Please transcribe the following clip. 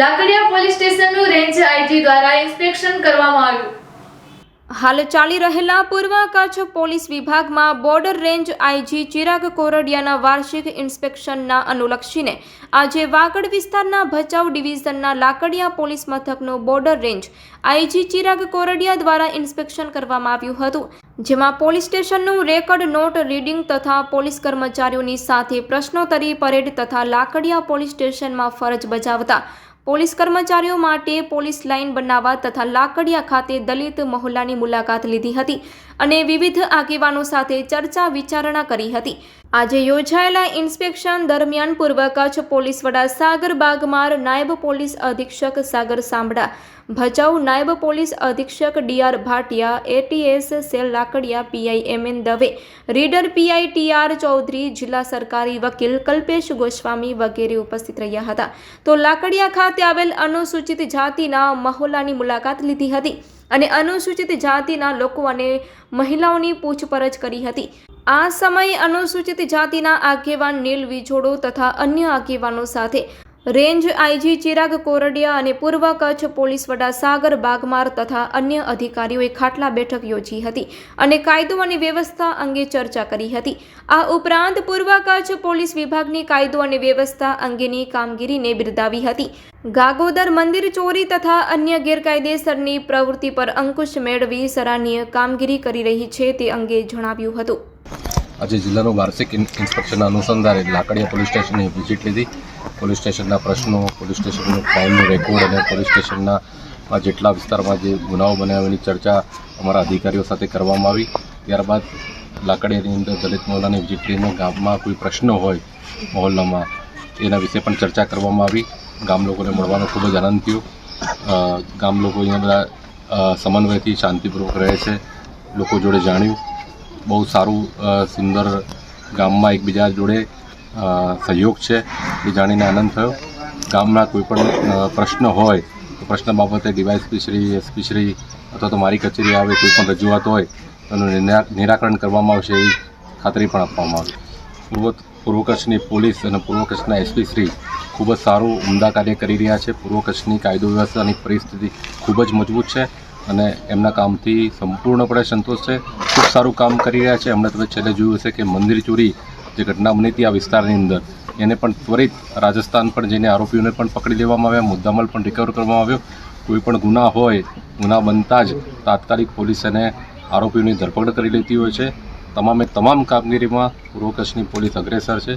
Lakadia police સ્ટેશનનું range IG દ્વારા inspection કરવામાં આવ્યું. હાલ ચાલી રહેલા પૂર્વ કચ્છ પોલીસ વિભાગમાં બોર્ડર રેન્જ આઈજી ચિરાગ કોરડિયાના વાર્ષિક ઇન્સ્પેક્શનના અનુલક્ષીને આજે વાગડ વિસ્તારના ભચાઉ ડિવિઝનના Lakadia police મથકનું border range IG Chirag Koradia દ્વારા ઇન્સ્પેક્શન કરવામાં આવ્યું હતું, જેમાં પોલીસ સ્ટેશનનું રેકર્ડ નોટ રીડિંગ તથા પોલીસ કર્મચારીઓની સાથે પ્રશ્નોત્તરી પરેડ તથા લાકડિયા પોલીસ સ્ટેશનમાં ફરજ બજાવતા પોલીસ કર્મચારીઓ માટે પોલીસ લાઇન બનાવવા તથા લાકડિયા ખાતે દલિત મહોલ્લાની મુલાકાત લીધી હતી અને વિવિધ આગેવાનો સાથે ચર્ચા વિચારણા કરી હતી. આજે યોજાયેલા ઇન્સ્પેક્શન દરમિયાન પૂર્વ કચ્છ પોલીસ વડા સાગર બાગમાર, નાયબ પોલીસ અધિક્ષક સાગર સાંભળા, ભચાઉ નાયબ પોલીસ અધિક્ષક DR Bhatia, ATS cell Lakadia PI M N Dave, reader PI TR Chaudhary, જિલ્લા સરકારી વકીલ કલ્પેશ ગોસ્વામી વગેરે ઉપસ્થિત રહ્યા હતા. તો લાકડિયા ખાતે આવેલ અનુસૂચિત જાતિના મહોલ્લાની મુલાકાત લીધી હતી અને અનુસૂચિત જાતિના લોકો અને મહિલાઓની પૂછપરછ કરી હતી. આ સમયે અનુસૂચિત જાતિના આગેવાન નીલ વિછોડો તથા અન્ય આગેવાનો સાથે રેન્જ આઈજી ચિરાગ કોરડિયા અને પૂર્વ કચ્છ પોલીસ વડા સાગર બાગમાર તથા અન્ય અધિકારીઓએ ખાટલા બેઠક યોજી હતી અને કાયદો અને વ્યવસ્થા અંગે ચર્ચા કરી હતી. આ ઉપરાંત પૂર્વ કચ્છ પોલીસ વિભાગની કાયદો અને વ્યવસ્થા અંગેની કામગીરીને બિરદાવી હતી. ગાગોદર મંદિર ચોરી તથા અન્ય ગેરકાયદેસરની પ્રવૃત્તિ પર અંકુશ મેળવી સરાહનીય કામગીરી કરી રહી છે તે અંગે જણાવ્યું હતું. આજે જિલ્લાનું વાર્ષિક ઇન- ઇન્સ્પેક્શનના અનુસંધાને લાકડીયા પોલીસ સ્ટેશનની વિઝિટ લીધી. પોલીસ સ્ટેશનના પ્રશ્નો, પોલીસ સ્ટેશનનું ક્રાઇમનું રેકોર્ડ અને પોલીસ સ્ટેશનના જેટલા વિસ્તારમાં જે ગુનાઓ બન્યા એની ચર્ચા અમારા અધિકારીઓ સાથે કરવામાં આવી. ત્યારબાદ લાકડીયાની અંદર દલિત મહોલ્લાની વિઝિટ લઈને ગામમાં કોઈ પ્રશ્નો હોય મહોલ્લામાં એના વિશે પણ ચર્ચા કરવામાં આવી. ગામ લોકોને મળવાનો ખૂબ જ આનંદ થયો. ગામ લોકો અહીંયા બધા સમન્વયથી શાંતિપૂર્વક રહે છે. લોકો જોડે જાણ્યું. બહુ સારું સુંદર ગામમાં એકબીજા જોડે સહયોગ છે એ જાણીને આનંદ થયો. ગામના કોઈ પણ પ્રશ્ન હોય, તો પ્રશ્ન બાબતે ડીવાયસપી શ્રી, એસપી શ્રી અથવા તો મારી કચેરી આવે, કોઈ પણ રજૂઆત હોય એનું નિરા- નિરાકરણ કરવામાં આવશે એવી ખાતરી પણ આપવામાં આવી. પૂર્વ પૂર્વ કચ્છની પોલીસ અને પૂર્વ કચ્છના એસપી શ્રી ખૂબ જ સારું ઉમદા કાર્ય કરી રહ્યા છે. પૂર્વ કચ્છની કાયદો વ્યવસ્થાની પરિસ્થિતિ ખૂબ જ મજબૂત છે. અને એમના કામથી સંપૂર્ણપણે સંતોષ છે. ખૂબ સારું કામ કરી રહ્યા છે. એમણે તમે છેલ્લે જોયું હશે કે મંદિર ચોરી જે ઘટના બની હતી આ વિસ્તારની અંદર, એને પણ ત્વરિત રાજસ્થાન પણ જઈને આરોપીઓને પણ પકડી લેવામાં આવ્યા, મુદ્દામાલ પણ રિકવર કરવામાં આવ્યો. કોઈ પણ ગુના હોય, ગુના બનતા જ તાત્કાલિક પોલીસ એને આરોપીઓની ધરપકડ કરી લેતી હોય છે. તમામે તમામ કામગીરીમાં પૂર્વ કચ્છની પોલીસ અગ્રેસર છે.